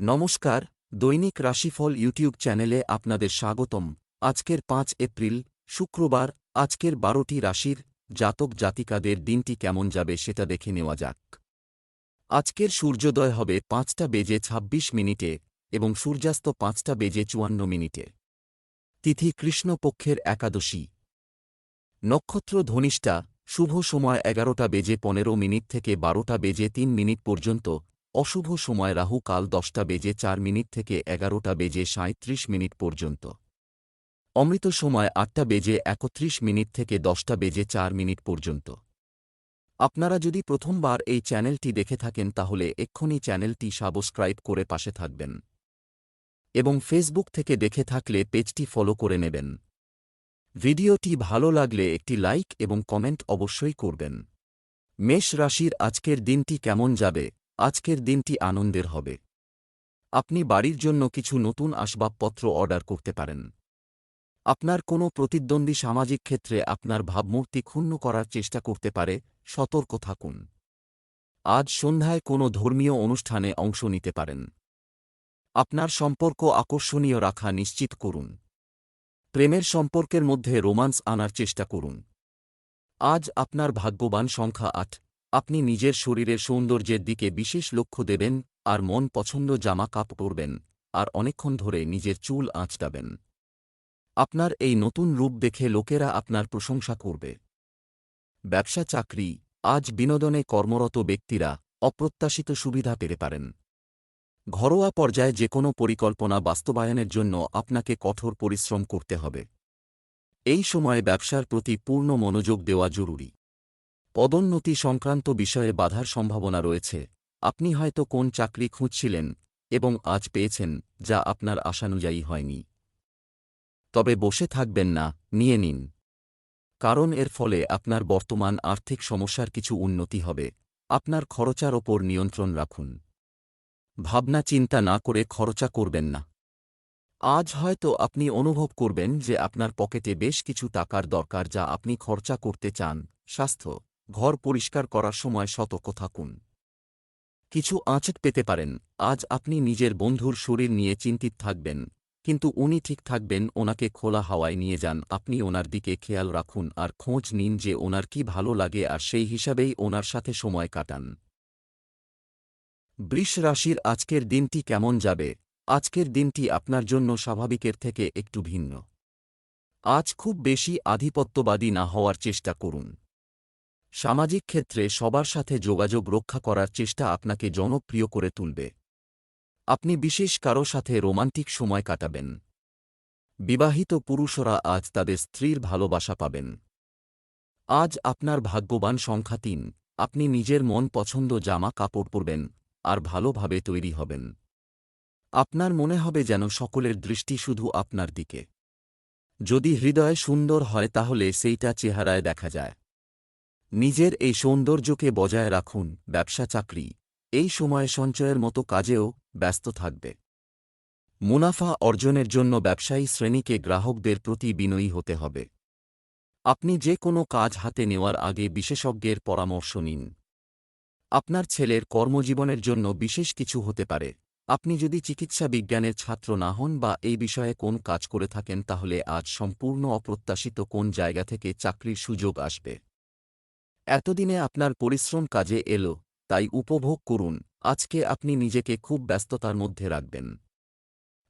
নমস্কার, দৈনিক রাশিফল ইউটিউব চ্যানেলে আপনাদের স্বাগতম। আজকের পাঁচ এপ্রিল, শুক্রবার, আজকের বারোটি রাশির জাতক জাতিকাদের দিনটি কেমন যাবে সেটা দেখে নেওয়া যাক। আজকের সূর্যোদয় হবে পাঁচটা বেজে ২৬ মিনিটে এবং সূর্যাস্ত পাঁচটা বেজে চুয়ান্ন মিনিটে। তিথি কৃষ্ণপক্ষের একাদশী। নক্ষত্র ধনিষ্ঠা, শুভ সময় এগারোটা বেজে পনেরো মিনিট থেকে বারোটা বেজে তিন মিনিট পর্যন্ত অশুভ সময় রাহু কাল দশটা বেজে চার মিনিট থেকে এগারোটা বেজে সাঁত্রিশ মিনিট পর্যন্ত। অমৃত সময় আটটা বেজে একত্রিশ মিনিট থেকে দশটা বেজে চার মিনিট পর্যন্ত। আপনারা যদি প্রথমবার এই চ্যানেলটি দেখে থাকেন তাহলে এক্ষুনি চ্যানেলটি সাবস্ক্রাইব করে পাশে থাকবেন। এবং ফেসবুক থেকে দেখে থাকলে পেজটি ফলো করে নেবেন। ভিডিওটি ভালো লাগলে একটি লাইক এবং কমেন্ট অবশ্যই করবেন। মেষ রাশির আজকের দিনটি কেমন যাবে? আজকের দিনটি আনন্দের হবে। আপনি বাড়ির জন্য কিছু নতুন আসবাবপত্র অর্ডার করতে পারেন। আপনার কোনো প্রতিদ্বন্দ্বী সামাজিক ক্ষেত্রে আপনার ভাবমূর্তি ক্ষুণ্ণ করার চেষ্টা করতে পারে, সতর্ক থাকুন। আজ সন্ধ্যায় কোনো ধর্মীয় অনুষ্ঠানে অংশ নিতে পারেন। আপনার সম্পর্ক আকর্ষণীয় রাখা নিশ্চিত করুন। প্রেমের সম্পর্কের মধ্যে রোমান্স আনার চেষ্টা করুন। আজ আপনার ভাগ্যবান সংখ্যা আট। আপনি নিজের শরীরের সৌন্দর্যের দিকে বিশেষ লক্ষ্য দেবেন, আর মন পছন্দ জামা কাপ পরবেন, আর অনেকক্ষণ ধরে নিজের চুল আঁচড়াবেন। আপনার এই নতুন রূপ দেখে লোকেরা আপনার প্রশংসা করবে। ব্যবসা চাকরি, আজ বিনোদনে কর্মরত ব্যক্তিরা অপ্রত্যাশিত সুবিধা পেতে পারেন। ঘরোয়া পর্যায়ে যে কোনো পরিকল্পনা বাস্তবায়নের জন্য আপনাকে কঠোর পরিশ্রম করতে হবে। এই সময়ে ব্যবসার প্রতি পূর্ণ মনোযোগ দেওয়া জরুরি। পদোন্নতি সংক্রান্ত বিষয়ে বাধার সম্ভাবনা রয়েছে। আপনি হয়তো কোন চাকরি খুঁজছিলেন এবং আজ পেয়েছেন, যা আপনার আশানুযায়ী হয়নি। তবে বসে থাকবেন না, নিয়ে নিন। কারণ এর ফলে আপনার বর্তমান আর্থিক সমস্যার কিছু উন্নতি হবে। আপনার খরচার ওপর নিয়ন্ত্রণ রাখুন। ভাবনা চিন্তা না করে খরচা করবেন না। আজ হয়তো আপনি অনুভব করবেন যে আপনার পকেটে বেশ কিছু টাকার দরকার যা আপনি খরচা করতে চান, স্বাস্থ্য। ঘর পরিষ্কার করার সময় সতর্ক থাকুন। কিছু আঁচট পেতে পারেন। আজ আপনি নিজের বন্ধুর শরীর নিয়ে চিন্তিত থাকবেন, কিন্তু উনি ঠিক থাকবেন ওনাকে খোলা হাওয়ায় নিয়ে যান। আপনি ওনার দিকে খেয়াল রাখুন আর খোঁজ নিন যে ওনার কি ভালো লাগে আর সেই হিসাবেই ওনার সাথে সময় কাটান। বৃষ রাশির আজকের দিনটি কেমন যাবে? আজকের দিনটি আপনার জন্য স্বাভাবিকের থেকে একটু ভিন্ন। আজ খুব বেশি আধিপত্যবাদী না হওয়ার চেষ্টা করুন। সামাজিক ক্ষেত্রে সবার সাথে যোগাযোগ রক্ষা করার চেষ্টা আপনাকে জনপ্রিয় করে তুলবে। আপনি বিশেষ কারও সাথে রোমান্টিক সময় কাটাবেন। বিবাহিত পুরুষরা আজ তাদের স্ত্রীর ভালোবাসা পাবেন। আজ আপনার ভাগ্যবান সংখ্যা তিন। আপনি নিজের মন পছন্দ জামা কাপড় পরবেন আর ভালোভাবে তৈরি হবেন। আপনার মনে হবে যেন সকলের দৃষ্টি শুধু আপনার দিকে। যদি হৃদয় সুন্দর হয় তাহলে সেইটা চেহারায় দেখা যায়। নিজের এই সৌন্দর্যকে বজায় রাখুন, ব্যবসা চাকরি। এই সময়ে সঞ্চয়ের মতো কাজেও ব্যস্ত থাকবে। মুনাফা অর্জনের জন্য ব্যবসায়ী শ্রেণীকে গ্রাহকদের প্রতি বিনয়ী হতে হবে। আপনি যে কোনো কাজ হাতে নেওয়ার আগে বিশেষজ্ঞের পরামর্শ নিন। আপনার ছেলের কর্মজীবনের জন্য বিশেষ কিছু হতে পারে। আপনি যদি চিকিৎসা বিজ্ঞানের ছাত্র না হন বা এই বিষয়ে কোন কাজ করে থাকেন তাহলে আজ সম্পূর্ণ অপ্রত্যাশিত কোন জায়গা থেকে চাকরির সুযোগ আসবে। এতদিনে আপনার পরিশ্রম কাজে এলো, তাই উপভোগ করুন, আজকে আপনি নিজেকে খুব ব্যস্ততার মধ্যে রাখবেন।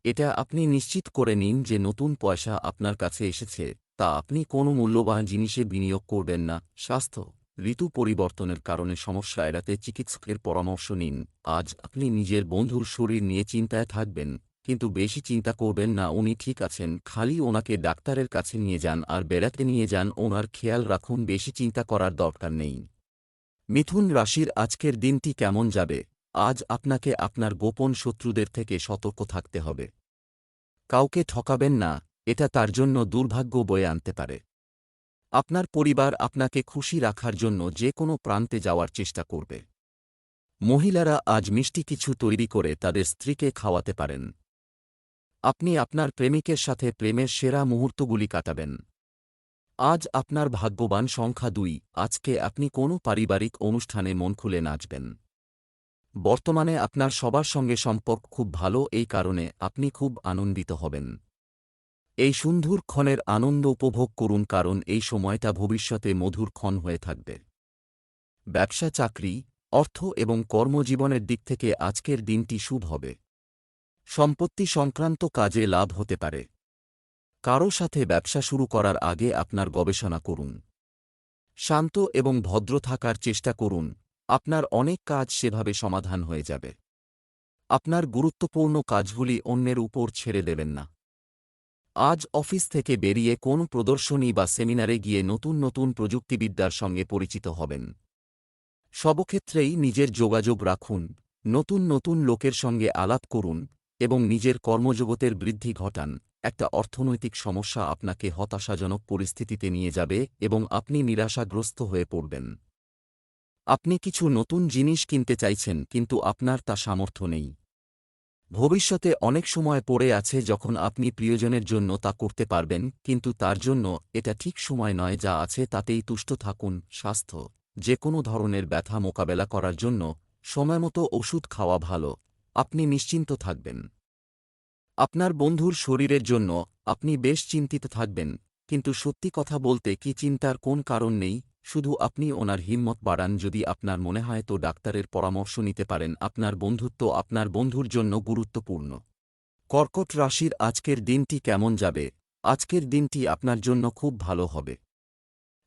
এটা আপনি নিশ্চিত করে নিন যে নতুন পয়সা আপনার কাছে এসেছে, তা আপনি কোনো মূল্যবান জিনিসে বিনিয়োগ করবেন না, স্বাস্থ্য, ঋতু পরিবর্তনের কারণে সমস্যা এড়াতে চিকিৎসকের পরামর্শ নিন, আজ আপনি নিজের বন্ধুর শরীর নিয়ে চিন্তায় থাকবেন। কিন্তু বেশি চিন্তা করবেন না, উনি ঠিক আছেন। খালি ওনাকে ডাক্তারের কাছে নিয়ে যান আর বেড়াতে নিয়ে যান, ওনার খেয়াল রাখুন, বেশি চিন্তা করার দরকার নেই। মিথুন রাশির আজকের দিনটি কেমন যাবে? আজ আপনাকে আপনার গোপন শত্রুদের থেকে সতর্ক থাকতে হবে। কাউকে ঠকাবেন না, এটা তার জন্য দুর্ভাগ্য বয়ে আনতে পারে। আপনার পরিবার আপনাকে খুশি রাখার জন্য যে কোনো প্রান্তে যাওয়ার চেষ্টা করবে। মহিলারা আজ মিষ্টি কিছু তৈরি করে তাদের স্ত্রীকে খাওয়াতে পারেন। আপনি আপনার প্রেমিকের সাথে প্রেমের সেরা মুহূর্তগুলি কাটাবেন। আজ আপনার ভাগ্যবান সংখ্যা দুই। আজকে আপনি কোনো পারিবারিক অনুষ্ঠানে মন খুলে নাচবেন। বর্তমানে আপনার সবার সঙ্গে সম্পর্ক খুব ভালো, এই কারণে আপনি খুব আনন্দিত হবেন। এই সুন্দর ক্ষণের আনন্দ উপভোগ করুন, কারণ এই সময়টা ভবিষ্যতে মধুর ক্ষণ হয়ে থাকবে। ব্যবসা, চাকরি, অর্থ এবং কর্মজীবনের দিক থেকে আজকের দিনটি শুভ হবে। সম্পত্তি সংক্রান্ত কাজে লাভ হতে পারে। কারও সাথে ব্যবসা শুরু করার আগে আপনার গবেষণা করুন। শান্ত এবং ভদ্র থাকার চেষ্টা করুন। আপনার অনেক কাজ সেভাবে সমাধান হয়ে যাবে। আপনার গুরুত্বপূর্ণ কাজগুলি অন্যের উপর ছেড়ে দেবেন না। আজ অফিস থেকে বেরিয়ে কোন প্রদর্শনী বা সেমিনারে গিয়ে নতুন নতুন প্রযুক্তিবিদ্যার সঙ্গে পরিচিত হবেন। সবক্ষেত্রেই নিজের যোগাযোগ রাখুন। নতুন নতুন লোকের সঙ্গে আলাপ করুন। এবং নিজের কর্মজগতের বৃদ্ধি ঘটান। একটা অর্থনৈতিক সমস্যা আপনাকে হতাশাজনক পরিস্থিতিতে নিয়ে যাবে এবং আপনি নিরাশাগ্রস্ত হয়ে পড়বেন। আপনি কিছু নতুন জিনিস কিনতে চাইছেন, কিন্তু আপনার তা সামর্থ্য নেই। ভবিষ্যতে অনেক সময় পড়ে আছে যখন আপনি প্রিয়জনের জন্য তা করতে পারবেন, কিন্তু তার জন্য এটা ঠিক সময় নয় যা আছে তাতেই তুষ্ট থাকুন। স্বাস্থ্য যে কোনো ধরনের ব্যথা মোকাবেলা করার জন্য সময়মতো ওষুধ খাওয়া ভালো। আপনি নিশ্চিন্ত থাকবেন। আপনার বন্ধুর শরীরের জন্য আপনি বেশ চিন্তিত থাকবেন, কিন্তু সত্যি কথা বলতে কি চিন্তার কোন কারণ নেই, শুধু আপনি ওনার হিম্মত বাড়ান যদি আপনার মনে হয় তো ডাক্তারের পরামর্শ নিতে পারেন, আপনার বন্ধুত্ব আপনার বন্ধুর জন্য গুরুত্বপূর্ণ। কর্কট রাশির আজকের দিনটি কেমন যাবে? আজকের দিনটি আপনার জন্য খুব ভালো হবে।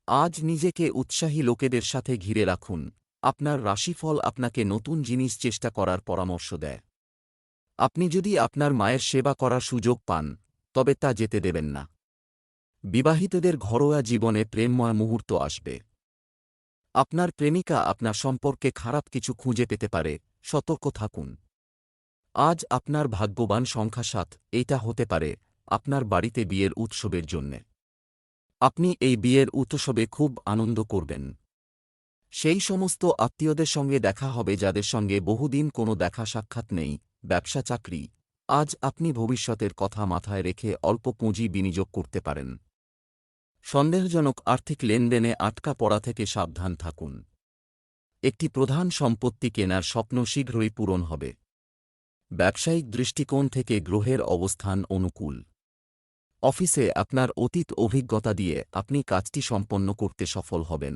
আজ নিজেকে উৎসাহী লোকেদের সাথে ঘিরে রাখুন। আপনার রাশিফল আপনাকে নতুন জিনিস চেষ্টা করার পরামর্শ দেয়। আপনি যদি আপনার মায়ের সেবা করার সুযোগ পান, তবে তা যেতে দেবেন না। বিবাহিতদের ঘরোয়া জীবনে প্রেমময় মুহূর্ত আসবে। আপনার প্রেমিকা আপনার সম্পর্কে খারাপ কিছু খুঁজে পেতে পারে, সতর্ক থাকুন। আজ আপনার ভাগ্যবান সংখ্যা সাত এইটা হতে পারে আপনার বাড়িতে বিয়ের উৎসবের জন্যে। আপনি এই বিয়ের উৎসবে খুব আনন্দ করবেন। সেই সমস্ত আত্মীয়দের সঙ্গে দেখা হবে যাদের সঙ্গে বহুদিন কোনো দেখা সাক্ষাৎ নেই, ব্যবসা চাকরি। আজ আপনি ভবিষ্যতের কথা মাথায় রেখে অল্প পুঁজি বিনিয়োগ করতে পারেন। সন্দেহজনক আর্থিক লেনদেনে আটকা পড়া থেকে সাবধান থাকুন। একটি প্রধান সম্পত্তি কেনার স্বপ্ন শীঘ্রই পূরণ হবে। ব্যবসায়িক দৃষ্টিকোণ থেকে গ্রহের অবস্থান অনুকূল। অফিসে আপনার অতীত অভিজ্ঞতা দিয়ে আপনি কাজটি সম্পন্ন করতে সফল হবেন।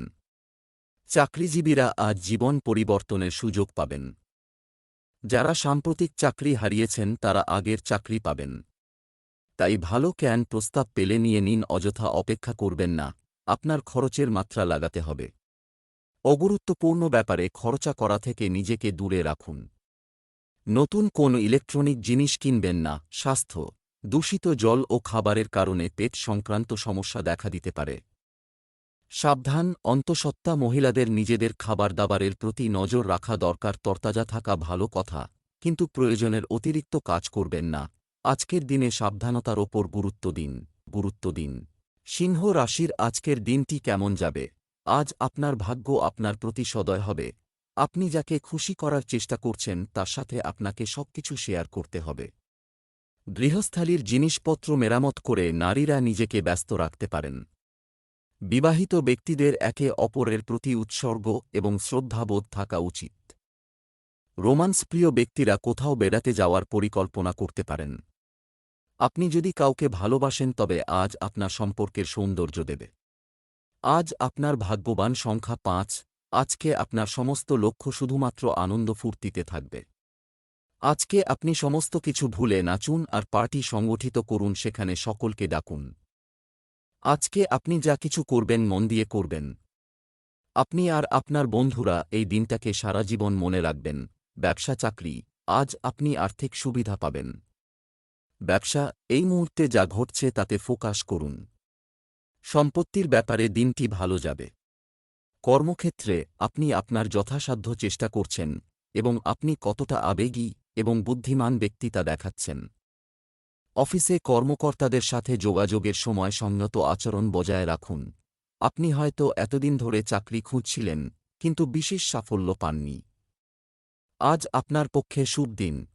চাকরিজীবীরা আজ জীবন পরিবর্তনের সুযোগ পাবেন। যারা সাম্প্রতিক চাকরি হারিয়েছেন, তারা আগের চাকরি পাবেন। তাই ভালো ক্যান প্রস্তাব পেলে নিয়ে নিন, অযথা অপেক্ষা করবেন না। আপনার খরচের মাত্রা লাগাতে হবে। অগুরুত্বপূর্ণ ব্যাপারে খরচা করা থেকে নিজেকে দূরে রাখুন। নতুন কোন ইলেকট্রনিক জিনিস কিনবেন না। স্বাস্থ্য, দূষিত জল ও খাবারের কারণে পেট সংক্রান্ত সমস্যা দেখা দিতে পারে। সাবধান, অন্তঃসত্ত্বা মহিলাদের নিজেদের খাবার দাবারের প্রতি নজর রাখা দরকার, তরতাজা থাকা ভালো কথা, কিন্তু প্রয়োজনের অতিরিক্ত কাজ করবেন না। আজকের দিনে সাবধানতার ওপর গুরুত্ব দিন গুরুত্ব দিন। সিংহ রাশির আজকের দিনটি কেমন যাবে? আজ আপনার ভাগ্য আপনার প্রতি সদয় হবে। আপনি যাকে খুশি করার চেষ্টা করছেন, তার সাথে আপনাকে সবকিছু শেয়ার করতে হবে। গৃহস্থালির জিনিসপত্র মেরামত করে নারীরা নিজেকে ব্যস্ত রাখতে পারেন। বিবাহিত ব্যক্তিদের একে অপরের প্রতি উৎসর্গ এবং শ্রদ্ধাবোধ থাকা উচিত। রোমান্সপ্রিয় ব্যক্তিরা কোথাও বেড়াতে যাওয়ার পরিকল্পনা করতে পারেন। আপনি যদি কাউকে ভালোবাসেন, তবে আজ আপনার সম্পর্কের সৌন্দর্য দেবে। আজ আপনার ভাগ্যবান সংখ্যা পাঁচ, আজকে আপনার সমস্ত লক্ষ্য শুধুমাত্র আনন্দ ফুর্তিতে থাকবে। আজকে আপনি সমস্ত কিছু ভুলে নাচুন আর পার্টি সংগঠিত করুন, সেখানে সকলকে ডাকুন। আজকে আপনি যা কিছু করবেন মন দিয়ে করবেন। আপনি আর আপনার বন্ধুরা এই দিনটাকে সারা জীবন মনে রাখবেন। ব্যবসা চাকরি, আজ আপনি আর্থিক সুবিধা পাবেন। ব্যবসা, এই মুহূর্তে যা ঘটছে তাতে ফোকাস করুন। সম্পত্তির ব্যাপারে দিনটি ভালো যাবে। কর্মক্ষেত্রে আপনি আপনার যথাসাধ্য চেষ্টা করছেন এবং আপনি কতটা আবেগী এবং বুদ্ধিমান ব্যক্তি তা দেখাচ্ছেন। অফিসে কর্মকর্তাদের সাথে যোগাযোগের সময় সংযত আচরণ বজায় রাখুন। আপনি হয়তো এতদিন ধরে চাকরি খুঁজছিলেন, কিন্তু বিশেষ সাফল্য পাননি। আজ আপনার পক্ষে শুভ দিন।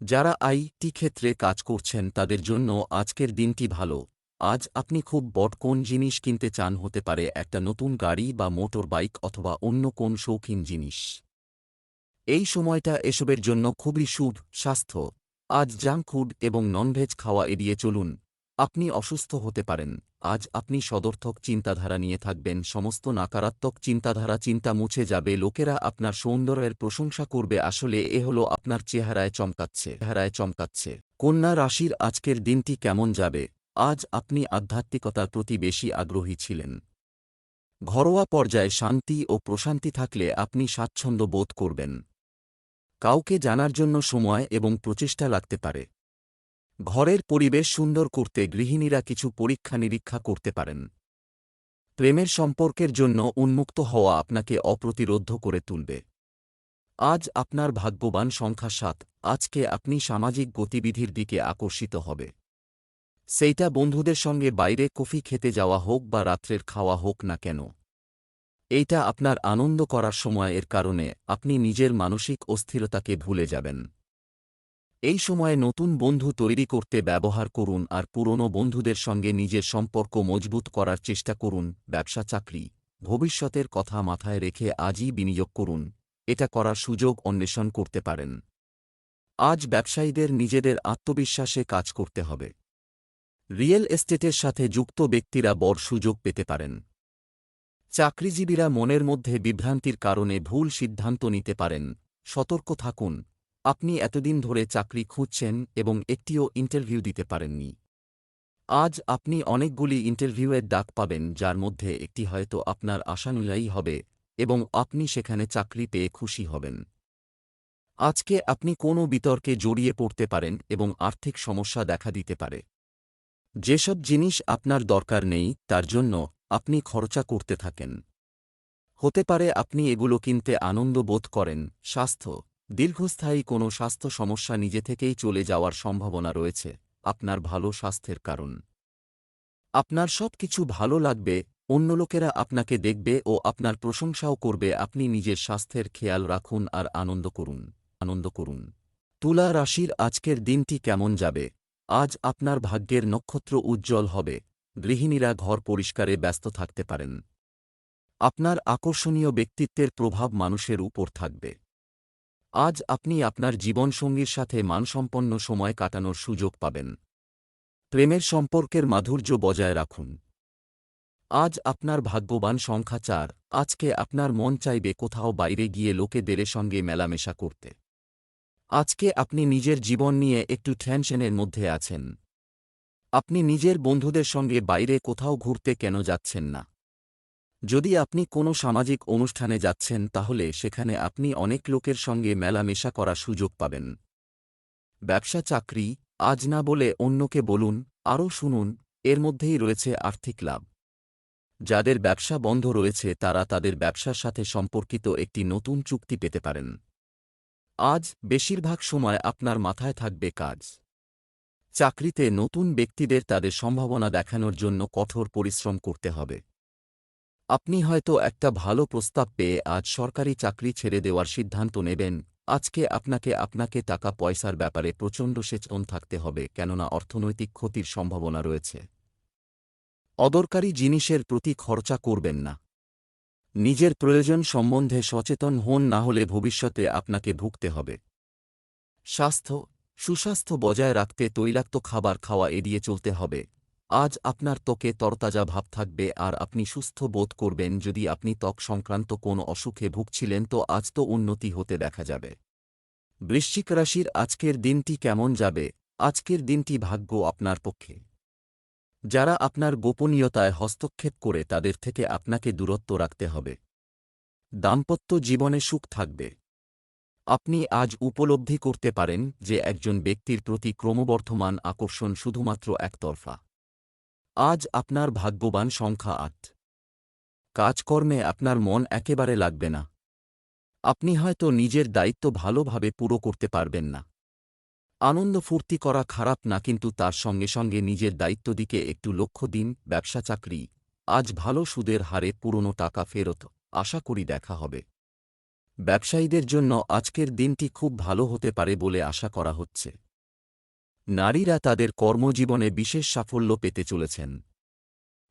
যারা আইটি ক্ষেত্রে কাজ করছেন, তাদের জন্য আজকের দিনটি ভালো। আজ আপনি খুব বড় কোন জিনিস কিনতে চান হতে পারে, একটা নতুন গাড়ি বা মোটর বাইক অথবা অন্য কোন শৌখিন জিনিস। এই সময়টা এসবের জন্য খুবই শুভ স্বাস্থ্য। আজ জাঙ্ক ফুড এবং ননভেজ খাওয়া এড়িয়ে চলুন। আপনি অসুস্থ হতে পারেন। আজ আপনি সদর্থক চিন্তাধারা নিয়ে থাকবেন। সমস্ত নাকারাত্মক চিন্তাধারা চিন্তা মুছে যাবে। লোকেরা আপনার সৌন্দর্যের প্রশংসা করবে। আসলে এ হলো আপনার চেহারায় চমকাচ্ছে। চেহারায় চমকাচ্ছে। কন্যা রাশির আজকের দিনটি কেমন যাবে? আজ আপনি আধ্যাত্মিকতার প্রতি বেশি আগ্রহী ছিলেন। ঘরোয়া পর্যায়ে শান্তি ও প্রশান্তি থাকলে আপনি স্বাচ্ছন্দ্য বোধ করবেন। কাউকে জানার জন্য সময় এবং প্রচেষ্টা লাগতে পারে। ঘরের পরিবেশ সুন্দর করতে গৃহিণীরা কিছু পরীক্ষা নিরীক্ষা করতে পারেন। প্রেমের সম্পর্কের জন্য উন্মুক্ত হওয়া আপনাকে অপ্রতিরোধ করে তুলবে। আজ আপনার ভাগ্যবান সংখ্যা সাত, আজকে আপনি সামাজিক গতিবিধির দিকে আকর্ষিত হবে। সেইটা বন্ধুদের সঙ্গে বাইরে কফি খেতে যাওয়া হোক বা রাত্রের খাওয়া হোক না কেন। এইটা আপনার আনন্দ করার সময় এর কারণে আপনি নিজের মানসিক অস্থিরতাকে ভুলে যাবেন। এই সময়ে নতুন বন্ধু তৈরি করতে ব্যবহার করুন আর পুরনো বন্ধুদের সঙ্গে নিজের সম্পর্ক মজবুত করার চেষ্টা করুন, ব্যবসা, চাকরি। ভবিষ্যতের কথা মাথায় রেখে আজই বিনিয়োগ করুন। এটা করার সুযোগ অন্বেষণ করতে পারেন। আজ ব্যবসায়ীদের নিজেদের আত্মবিশ্বাসে কাজ করতে হবে। রিয়েল এস্টেটের সাথে যুক্ত ব্যক্তিরা বড় সুযোগ পেতে পারেন। চাকরিজীবীরা মনের মধ্যে বিভ্রান্তির কারণে ভুল সিদ্ধান্ত নিতে পারেন। সতর্ক থাকুন। আপনি এতদিন ধরে চাকরি খুঁজছেন এবং একটিও ইন্টারভিউ দিতে পারেননি। আজ আপনি অনেকগুলি ইন্টারভিউয়ের ডাক পাবেন, যার মধ্যে একটি হয়তো আপনার আশানুযায়ী হবে এবং আপনি সেখানে চাকরি পেয়ে খুশি হবেন। আজকে আপনি কোনো বিতর্কে জড়িয়ে পড়তে পারেন এবং আর্থিক সমস্যা দেখা দিতে পারে। যেসব জিনিস আপনার দরকার নেই, তার জন্য আপনি খরচা করতে থাকেন। হতে পারে আপনি এগুলো কিনতে আনন্দ বোধ করেন, স্বাস্থ্য। দীর্ঘস্থায়ী কোনো স্বাস্থ্য সমস্যা নিজে থেকেই চলে যাওয়ার সম্ভাবনা রয়েছে, আপনার ভালো স্বাস্থ্যের কারণ। আপনার সব কিছু ভালো লাগবে, অন্য লোকেরা আপনাকে দেখবে ও আপনার প্রশংসাও করবে, আপনি নিজের স্বাস্থ্যের খেয়াল রাখুন আর আনন্দ করুন আনন্দ করুন। তুলা রাশির আজকের দিনটি কেমন যাবে? আজ আপনার ভাগ্যের নক্ষত্র উজ্জ্বল হবে গৃহিণীরা ঘর পরিষ্কারে ব্যস্ত থাকতে পারেন। আপনার আকর্ষণীয় ব্যক্তিত্বের প্রভাব মানুষের উপর থাকবে। আজ আপনি আপনার জীবনসঙ্গীর সাথে মানসম্পন্ন সময় কাটানোর সুযোগ পাবেন। প্রেমের সম্পর্কের মাধুর্য বজায় রাখুন। আজ আপনার ভাগ্যবান সংখ্যা চার, আজকে আপনার মন চাইবে কোথাও বাইরে গিয়ে লোকেদের সঙ্গে মেলামেশা করতে। আজকে আপনি নিজের জীবন নিয়ে একটু টেনশনের মধ্যে আছেন। আপনি নিজের বন্ধুদের সঙ্গে বাইরে কোথাও ঘুরতে কেন যাচ্ছেন না? যদি আপনি কোনো সামাজিক অনুষ্ঠানে যাচ্ছেন, তাহলে সেখানে আপনি অনেক লোকের সঙ্গে মেলামেশা করার সুযোগ পাবেন। ব্যবসা চাকরি, আজ না বলে অন্যকে বলুন, আরও শুনুন, এর মধ্যেই রয়েছে আর্থিক লাভ। যাদের ব্যবসা বন্ধ রয়েছে, তারা তাদের ব্যবসার সাথে সম্পর্কিত একটি নতুন চুক্তি পেতে পারেন। আজ বেশিরভাগ সময় আপনার মাথায় থাকবে কাজ। চাকরিতে নতুন ব্যক্তিদের তাদের সম্ভাবনা দেখানোর জন্য কঠোর পরিশ্রম করতে হবে। আপনি হয়তো একটা ভালো প্রস্তাব পেয়ে আজ সরকারি চাকরি ছেড়ে দেওয়ার সিদ্ধান্ত নেবেন, আজকে আপনাকে আপনাকে টাকা পয়সার ব্যাপারে প্রচণ্ড সচেতন থাকতে হবে কেননা অর্থনৈতিক ক্ষতির সম্ভাবনা রয়েছে। অদরকারি জিনিসের প্রতি খরচা করবেন না। নিজের প্রয়োজন সম্বন্ধে সচেতন হন না হলে ভবিষ্যতে আপনাকে ভুগতে হবে। স্বাস্থ্য সুস্বাস্থ্য বজায় রাখতে তৈলাক্ত খাবার খাওয়া এড়িয়ে চলতে হবে। আজ আপনার ত্বকে তরতাজা ভাব থাকবে আর আপনি সুস্থ বোধ করবেন। যদি আপনি ত্বক সংক্রান্ত কোনো অসুখে ভুগছিলেন, তো আজ তো উন্নতি হতে দেখা যাবে। বৃশ্চিক রাশির আজকের দিনটি কেমন যাবে? আজকের দিনটি ভাগ্য আপনার পক্ষে। যারা আপনার গোপনীয়তায় হস্তক্ষেপ করে, তাদের থেকে আপনাকে দূরত্ব রাখতে হবে। দাম্পত্য জীবনে সুখ থাকবে। আপনি আজ উপলব্ধি করতে পারেন যে একজন ব্যক্তির প্রতি ক্রমবর্ধমান আকর্ষণ শুধুমাত্র একতরফা। আজ আপনার ভাগ্যবান সংখ্যা আট। কাজকর্মে আপনার মন একেবারে লাগবে না। আপনি হয়তো নিজের দায়িত্ব ভালোভাবে পুরো করতে পারবেন না। আনন্দ ফুর্তি করা খারাপ না, কিন্তু তার সঙ্গে সঙ্গে নিজের দায়িত্ব দিকে একটু লক্ষ্য দিন, ব্যবসা চাকরি। আজ ভালো সুদের হারে পুরনো টাকা ফেরত। আশা করি দেখা হবে। ব্যবসায়ীদের জন্য আজকের দিনটি খুব ভালো হতে পারে বলে আশা করা হচ্ছে। নারীরা তাদের কর্মজীবনে বিশেষ সাফল্য পেতে চলেছেন।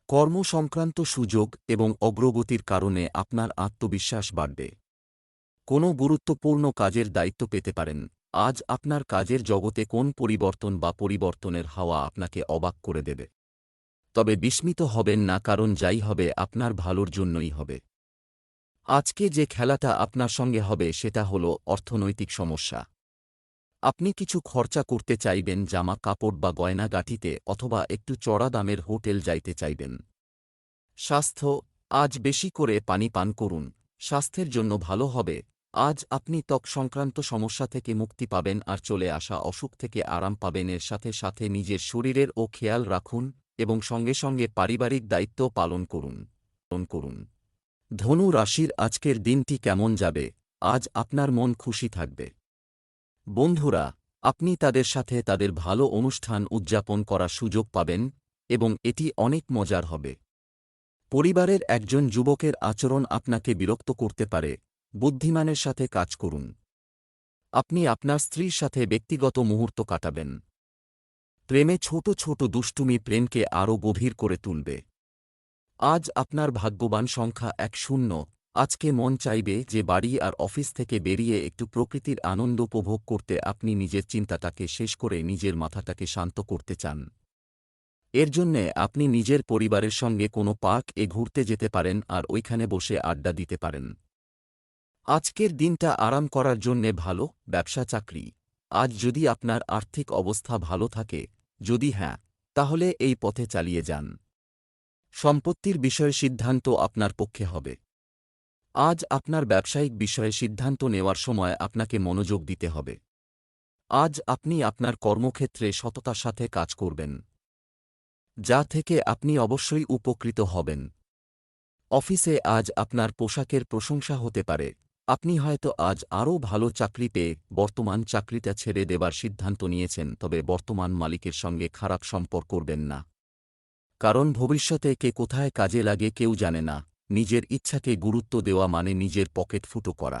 কর্মসংক্রান্ত সুযোগ এবং অগ্রগতির কারণে আপনার আত্মবিশ্বাস বাড়বে। কোনো গুরুত্বপূর্ণ কাজের দায়িত্ব পেতে পারেন। আজ আপনার কাজের জগতে কোন পরিবর্তন বা পরিবর্তনের হাওয়া আপনাকে অবাক করে দেবে। তবে বিস্মিত হবেন না, কারণ যাই হবে আপনার ভালোর জন্যই হবে। আজকে যে খেলাটা আপনার সঙ্গে হবে সেটা হল অর্থনৈতিক সমস্যা। আপনি কিছু খরচা করতে চাইবেন, জামা কাপড় বা গয়না গাঠিতে অথবা একটু চড়া দামের হোটেল যাইতে চাইবেন। স্বাস্থ্য, আজ বেশি করে পানি পান করুন, স্বাস্থ্যের জন্য ভালো হবে, আজ আপনি ত্বক সংক্রান্ত সমস্যা থেকে মুক্তি পাবেন আর চলে আসা অসুখ থেকে আরাম পাবেন, এর সাথে সাথে নিজের শরীরের ও খেয়াল রাখুন এবং সঙ্গে সঙ্গে পারিবারিক দায়িত্ব পালন করুন করুন। ধনু রাশির আজকের দিনটি কেমন যাবে? আজ আপনার মন খুশি থাকবে। বন্ধুরা, আপনি তাদের সাথে তাদের ভালো অনুষ্ঠান উদযাপন করার সুযোগ পাবেন এবং এটি অনেক মজার হবে। পরিবারের একজন যুবকের আচরণ আপনাকে বিরক্ত করতে পারে, বুদ্ধিমানের সাথে কাজ করুন। আপনি আপনার স্ত্রীর সাথে ব্যক্তিগত মুহূর্ত কাটাবেন। প্রেমে ছোট ছোট দুষ্টুমি প্রেমকে আরও গভীর করে তুলবে। আজ আপনার ভাগ্যবান সংখ্যা এক শূন্য। আজকে মন চাইবে যে বাড়ি আর অফিস থেকে বেরিয়ে একটু প্রকৃতির আনন্দ উপভোগ করতে আপনি নিজের চিন্তাটাকে শেষ করে নিজের মাথাটাকে শান্ত করতে চান। এর জন্যে আপনি নিজের পরিবারের সঙ্গে কোনো পার্ক এ ঘুরতে যেতে পারেন আর ওইখানে বসে আড্ডা দিতে পারেন। আজকের দিনটা আরাম করার জন্যে ভালো, ব্যবসা চাকরি। আজ যদি আপনার আর্থিক অবস্থা ভালো থাকে, যদি হ্যাঁ তাহলে এই পথে চালিয়ে যান। সম্পত্তির বিষয়ে সিদ্ধান্ত আপনার পক্ষে হবে। আজ আপনার ব্যবসায়িক বিষয়ে সিদ্ধান্ত নেওয়ার সময় আপনাকে মনোযোগ দিতে হবে। আজ আপনি আপনার কর্মক্ষেত্রে সততার সাথে কাজ করবেন। যা থেকে আপনি অবশ্যই উপকৃত হবেন। অফিসে আজ আপনার পোশাকের প্রশংসা হতে পারে। আপনি হয়তো আজ আরও ভালো চাকরি পেয়ে বর্তমান চাকরিটা ছেড়ে দেবার সিদ্ধান্ত নিয়েছেন, তবে বর্তমান মালিকের সঙ্গে খারাপ সম্পর্ক করবেন না। কারণ ভবিষ্যতে কে কোথায় কাজে লাগে কেউ জানে না, নিজের ইচ্ছাকে গুরুত্ব দেওয়া মানে নিজের পকেট ফুটো করা।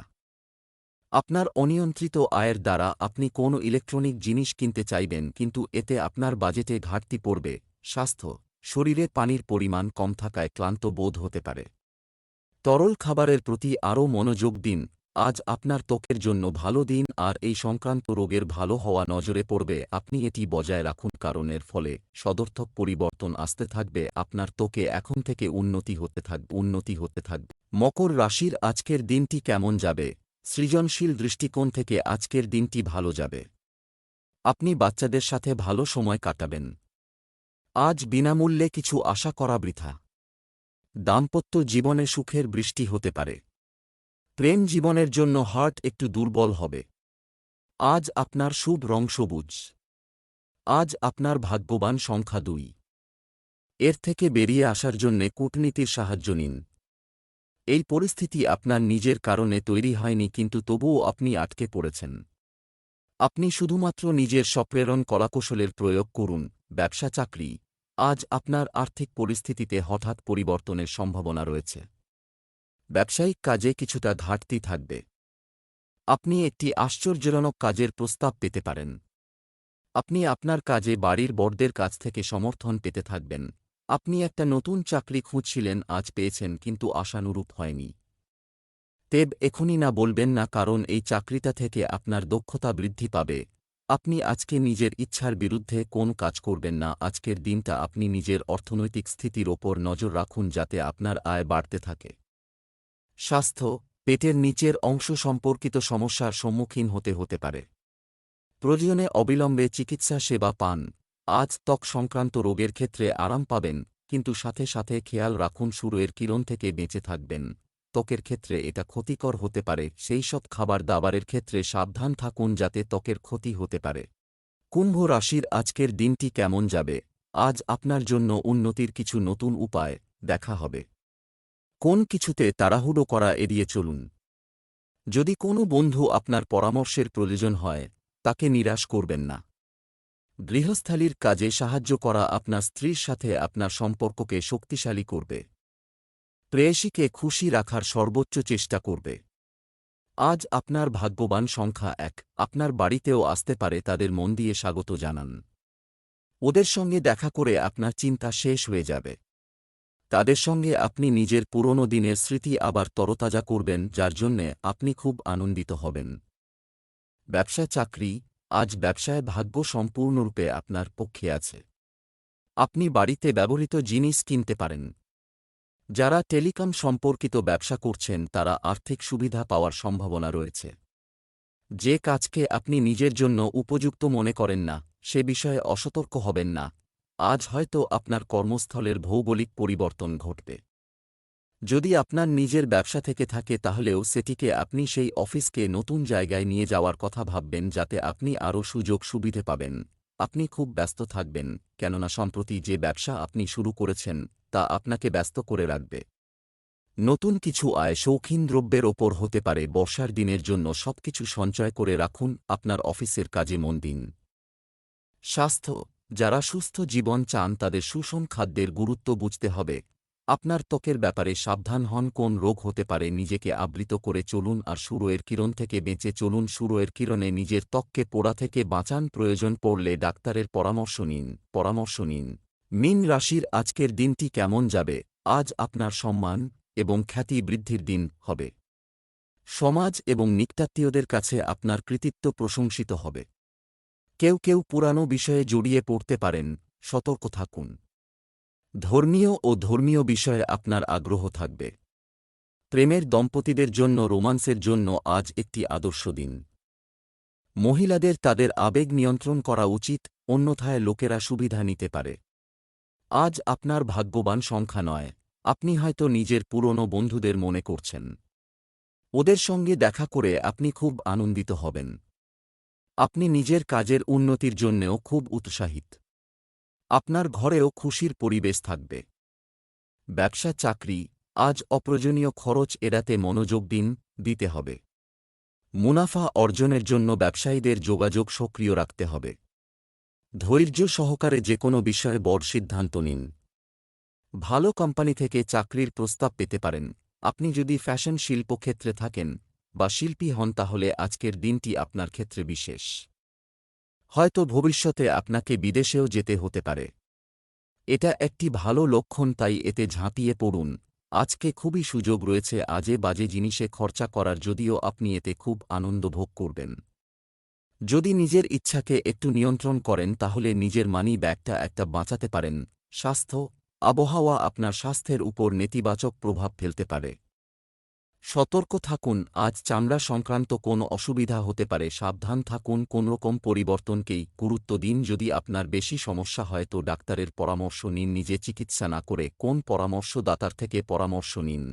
আপনার অনিয়ন্ত্রিত আয়ের দ্বারা আপনি কোনো ইলেকট্রনিক জিনিস কিনতে চাইবেন কিন্তু এতে আপনার বাজেটে ঘাটতি পড়বে, স্বাস্থ্য, শরীরে পানির পরিমাণ কম থাকায় ক্লান্ত বোধ হতে পারে। তরল খাবারের প্রতি আরও মনোযোগ দিন। আজ আপনার ত্বকের জন্য ভালো দিন আর এই সংক্রান্ত রোগের ভালো হওয়া নজরে পড়বে। আপনি এটি বজায় রাখুন কারণের ফলে সদর্থক পরিবর্তন আসতে থাকবে। আপনার ত্বকে এখন থেকে উন্নতি হতে থাকবে উন্নতি হতে থাকবে। মকর রাশির আজকের দিনটি কেমন যাবে? সৃজনশীল দৃষ্টিকোণ থেকে আজকের দিনটি ভালো যাবে। আপনি বাচ্চাদের সাথে ভালো সময় কাটাবেন। আজ বিনামূল্যে কিছু আশা করা বৃথা। দাম্পত্য জীবনে সুখের বৃষ্টি হতে পারে। প্রেম জীবনের জন্য হার্ট একটু দুর্বল হবে। আজ আপনার শুভ রং সবুজ। আজ আপনার ভাগ্যবান সংখ্যা দুই। এর থেকে বেরিয়ে আসার জন্যে কূটনীতির সাহায্য নিন। এই পরিস্থিতি আপনার নিজের কারণে তৈরি হয়নি, কিন্তু তবুও আপনি আটকে পড়েছেন। আপনি শুধুমাত্র নিজের সপ্রেরণ কলাকৌশলের প্রয়োগ করুন, ব্যবসা, চাকরি। আজ আপনার আর্থিক পরিস্থিতিতে হঠাৎ পরিবর্তনের সম্ভাবনা রয়েছে। ব্যবসায়িক কাজে কিছুটা ঘাটতি থাকবে। আপনি একটি আশ্চর্যজনক কাজের প্রস্তাব পেতে পারেন। আপনি আপনার কাজে বাড়ির বড়দের কাছ থেকে সমর্থন পেতে থাকবেন। আপনি একটা নতুন চাকরি খুঁজছিলেন, আজ পেয়েছেন, কিন্তু আশানুরূপ হয়নি। তেব এখনই না বলবেন না, কারণ এই চাকরিটা থেকে আপনার দক্ষতা বৃদ্ধি পাবে। আপনি আজকে নিজের ইচ্ছার বিরুদ্ধে কোন কাজ করবেন না, আজকের দিনটা আপনি নিজের অর্থনৈতিক স্থিতির ওপর নজর রাখুন, যাতে আপনার আয় বাড়তে থাকে। স্বাস্থ্য, পেটের নিচের অংশ সম্পর্কিত সমস্যার সম্মুখীন হতে হতে পারে। প্রয়োজনে অবিলম্বে চিকিৎসা সেবা পান। আজ ত্বক সংক্রান্ত রোগের ক্ষেত্রে আরাম পাবেন, কিন্তু সাথে সাথে খেয়াল রাখুন সুরের কিরণ থেকে বেঁচে থাকবেন। ত্বকের ক্ষেত্রে এটা ক্ষতিকর হতে পারে, সেই সব খাবার দাবারের ক্ষেত্রে সাবধান থাকুন যাতে ত্বকের ক্ষতি হতে পারে। কুম্ভ রাশির আজকের দিনটি কেমন যাবে? আজ আপনার জন্য উন্নতির কিছু নতুন উপায় দেখা হবে। কোন কিছুতে তাড়াহুড়ো করা এড়িয়ে চলুন। যদি কোনো বন্ধু আপনার পরামর্শের প্রয়োজন হয়, তাকে নিরাশ করবেন না। গৃহস্থালির কাজে সাহায্য করা আপনার স্ত্রীর সাথে আপনার সম্পর্ককে শক্তিশালী করবে। প্রেয়সীকে খুশি রাখার সর্বোচ্চ চেষ্টা করবে। আজ আপনার ভাগ্যবান সংখ্যা এক, আপনার বাড়িতেও আসতে পারে তাদের মন দিয়ে স্বাগত জানান। ওদের সঙ্গে দেখা করে আপনার চিন্তা শেষ হয়ে যাবে। তাদের সঙ্গে আপনি নিজের পুরনো দিনের স্মৃতি আবার তরতাজা করবেন, যার জন্যে আপনি খুব আনন্দিত হবেন। ব্যবসা চাকরি, আজ ব্যবসায় ভাগ্য সম্পূর্ণরূপে আপনার পক্ষে আছে। আপনি বাড়িতে ব্যবহৃত জিনিস কিনতে পারেন। যারা টেলিকম সম্পর্কিত ব্যবসা করছেন, তারা আর্থিক সুবিধা পাওয়ার সম্ভাবনা রয়েছে। যে কাজকে আপনি নিজের জন্য উপযুক্ত মনে করেন না, সে বিষয়ে অসতর্ক হবেন না। আজ হয়তো আপনার কর্মস্থলের ভৌগোলিক পরিবর্তন ঘটবে। যদি আপনার নিজের ব্যবসা থেকে থাকে তাহলেও সেটিকে আপনি সেই অফিসকে নতুন জায়গায় নিয়ে যাওয়ার কথা ভাববেন যাতে আপনি আরও সুযোগ সুবিধে পাবেন। আপনি খুব ব্যস্ত থাকবেন, কেননা সম্প্রতি যে ব্যবসা আপনি শুরু করেছেন, তা আপনাকে ব্যস্ত করে রাখবে। নতুন কিছু আয় শৌখিন দ্রব্যের ওপর হতে পারে, বর্ষার দিনের জন্য সবকিছু সঞ্চয় করে রাখুন, আপনার অফিসের কাজে মন দিন। স্বাস্থ্য যারা সুস্থ জীবন চান তাদের সুষম খাদ্যের গুরুত্ব বুঝতে হবে। আপনার ত্বকের ব্যাপারে সাবধান হন, কোন রোগ হতে পারে নিজেকে আবৃত করে চলুন আর সুরোয়ের কিরণ থেকে বেঁচে চলুন। সুরোয়ের কিরণে নিজের ত্বককে পোড়া থেকে বাঁচান। প্রয়োজন পড়লে ডাক্তারের পরামর্শ নিন পরামর্শ নিন। মিন রাশির আজকের দিনটি কেমন যাবে? আজ আপনার সম্মান এবং খ্যাতি বৃদ্ধির দিন হবে। সমাজ এবং নিকটাত্মীয়দের কাছে আপনার কৃতিত্ব প্রশংসিত হবে। কেউ কেউ পুরানো বিষয়ে জড়িয়ে পড়তে পারেন, সতর্ক থাকুন। ধর্মীয় ও ধর্মীয় বিষয়ে আপনার আগ্রহ থাকবে। প্রেমের দম্পতিদের জন্য, রোমান্সের জন্য আজ একটি আদর্শ দিন। মহিলাদের তাদের আবেগ নিয়ন্ত্রণ করা উচিত, অন্যথায় লোকেরা সুবিধা নিতে পারে। আজ আপনার ভাগ্যবান সংখ্যা নয়, আপনি হয়তো নিজের পুরনো বন্ধুদের মনে করছেন। ওদের সঙ্গে দেখা করে আপনি খুব আনন্দিত হবেন। আপনি নিজের কাজের উন্নতির জন্যেও খুব উৎসাহিত। আপনার ঘরেও খুশির পরিবেশ থাকবে। ব্যবসা, চাকরি, আজ অপ্রয়োজনীয় খরচ এড়াতে মনোযোগ দিন, দিতে হবে। মুনাফা অর্জনের জন্য ব্যবসায়ীদের যোগাযোগ সক্রিয় রাখতে হবে। ধৈর্য সহকারে যে কোনো বিষয়ে বড় সিদ্ধান্ত নিন। ভালো কোম্পানি থেকে চাকরির প্রস্তাব পেতে পারেন। আপনি যদি ফ্যাশন শিল্পক্ষেত্রে থাকেন বা শিল্পী হন তাহলে আজকের দিনটি আপনার ক্ষেত্রে বিশেষ। হয়তো ভবিষ্যতে আপনাকে বিদেশেও যেতে হতে পারে। এটা একটি ভালো লক্ষণ, তাই এতে ঝাঁপিয়ে পড়ুন। আজকে খুবই সুযোগ রয়েছে আজে বাজে জিনিসে খরচা করার, যদিও আপনি এতে খুব আনন্দ ভোগ করবেন। যদি নিজের ইচ্ছাকে একটু নিয়ন্ত্রণ করেন, তাহলে নিজের মানি ব্যাগটা একটা বাঁচাতে পারেন। স্বাস্থ্য, আবহাওয়া আপনার স্বাস্থ্যের উপর নেতিবাচক প্রভাব ফেলতে পারে। সতর্ক থাকুন, আজ চামড়া সংক্রান্ত কোনো অসুবিধা হতে পারে, সাবধান থাকুন, কোনরকম পরিবর্তনকেই গুরুত্ব দিন, যদি আপনার বেশি সমস্যা হয় তো ডাক্তারের পরামর্শ নিন, নিজে চিকিৎসা না করে কোন পরামর্শদাতার থেকে পরামর্শ নিন।